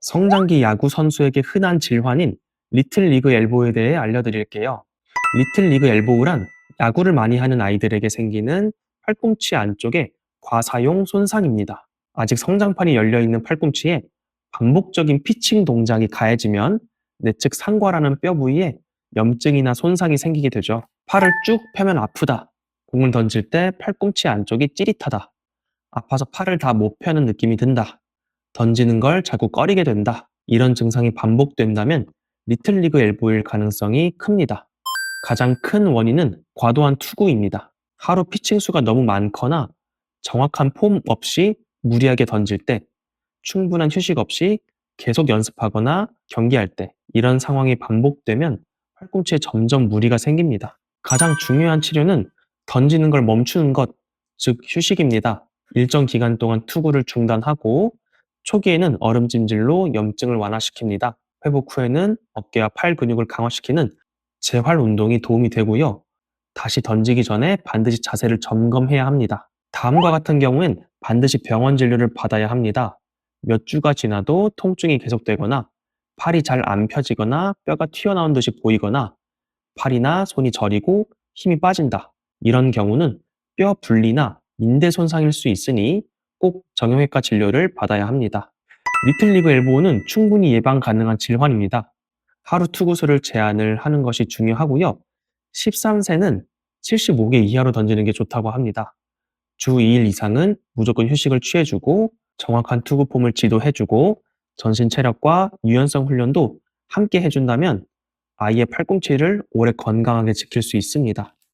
성장기 야구 선수에게 흔한 질환인 리틀 리그 엘보에 대해 알려드릴게요. 리틀 리그 엘보우란 야구를 많이 하는 아이들에게 생기는 팔꿈치 안쪽의 과사용 손상입니다. 아직 성장판이 열려 있는 팔꿈치에 반복적인 피칭 동작이 가해지면 내측 상과라는 뼈 부위에 염증이나 손상이 생기게 되죠. 팔을 쭉 펴면 아프다. 공을 던질 때 팔꿈치 안쪽이 찌릿하다. 아파서 팔을 다 못 펴는 느낌이 든다. 던지는 걸 자꾸 꺼리게 된다. 이런 증상이 반복된다면 리틀리그 엘보일 가능성이 큽니다. 가장 큰 원인은 과도한 투구입니다. 하루 피칭 수가 너무 많거나 정확한 폼 없이 무리하게 던질 때, 충분한 휴식 없이 계속 연습하거나 경기할 때, 이런 상황이 반복되면 팔꿈치에 점점 무리가 생깁니다. 가장 중요한 치료는 던지는 걸 멈추는 것, 즉 휴식입니다. 일정 기간 동안 투구를 중단하고 초기에는 얼음찜질로 염증을 완화시킵니다. 회복 후에는 어깨와 팔 근육을 강화시키는 재활 운동이 도움이 되고요. 다시 던지기 전에 반드시 자세를 점검해야 합니다. 다음과 같은 경우엔 반드시 병원 진료를 받아야 합니다. 몇 주가 지나도 통증이 계속되거나 팔이 잘 안 펴지거나 뼈가 튀어나온 듯이 보이거나 팔이나 손이 저리고 힘이 빠진다. 이런 경우는 뼈 분리나 인대 손상일 수 있으니 꼭 정형외과 진료를 받아야 합니다. 리틀리그 엘보는 충분히 예방 가능한 질환입니다. 하루 투구수를 제한을 하는 것이 중요하고요. 13세는 75개 이하로 던지는 게 좋다고 합니다. 주 2일 이상은 무조건 휴식을 취해주고 정확한 투구 폼을 지도해주고 전신 체력과 유연성 훈련도 함께 해준다면 아이의 팔꿈치를 오래 건강하게 지킬 수 있습니다.